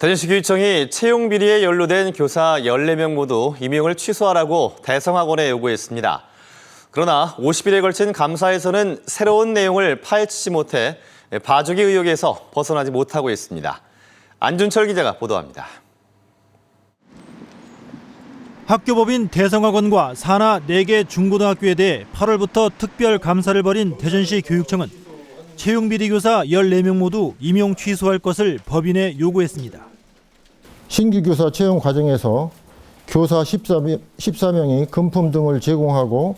대전시 교육청이 채용 비리에 연루된 교사 14명 모두 임용을 취소하라고 대성학원에 요구했습니다. 그러나 50일에 걸친 감사에서는 새로운 내용을 파헤치지 못해 봐주기 의혹에서 벗어나지 못하고 있습니다. 안준철 기자가 보도합니다. 학교법인 대성학원과 산하 4개 중고등학교에 대해 8월부터 특별 감사를 벌인 대전시 교육청은 채용 비리 교사 14명 모두 임용 취소할 것을 법인에 요구했습니다. 신규 교사 채용 과정에서 교사 14명, 14명이 금품 등을 제공하고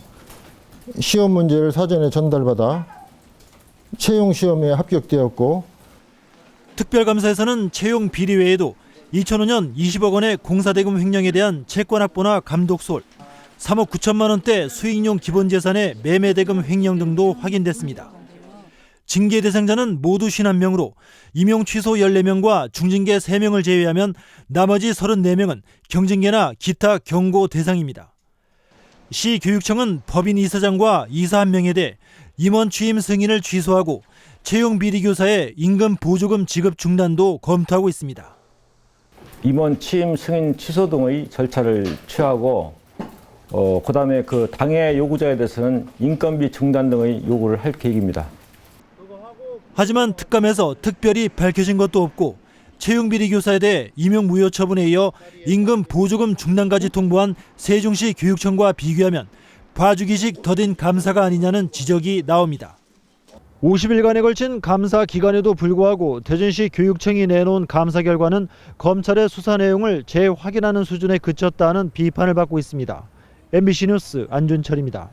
시험 문제를 사전에 전달받아 채용 시험에 합격되었고 특별감사에서는 채용 비리 외에도 2005년 20억 원의 공사대금 횡령에 대한 채권 확보나 감독 소홀, 3억 9천만 원대 수익용 기본 재산의 매매 대금 횡령 등도 확인됐습니다. 징계 대상자는 모두 51명으로 임용 취소 14명과 중징계 3명을 제외하면 나머지 34명은 경징계나 기타 경고 대상입니다. 시 교육청은 법인 이사장과 이사 한 명에 대해 임원 취임 승인을 취소하고 채용 비리 교사의 임금 보조금 지급 중단도 검토하고 있습니다. 임원 취임 승인 취소 등의 절차를 취하고 어, 그다음에 그 당해 요구자에 대해서는 인건비 중단 등의 요구를 할 계획입니다. 하지만 특감에서 특별히 밝혀진 것도 없고 채용 비리 교사에 대해 임용 무효 처분에 이어 임금 보조금 중단까지 통보한 세종시 교육청과 비교하면 봐주기식 더딘 감사가 아니냐는 지적이 나옵니다. 50일간에 걸친 감사 기간에도 불구하고 대전시 교육청이 내놓은 감사 결과는 검찰의 수사 내용을 재확인하는 수준에 그쳤다는 비판을 받고 있습니다. MBC 뉴스 안준철입니다.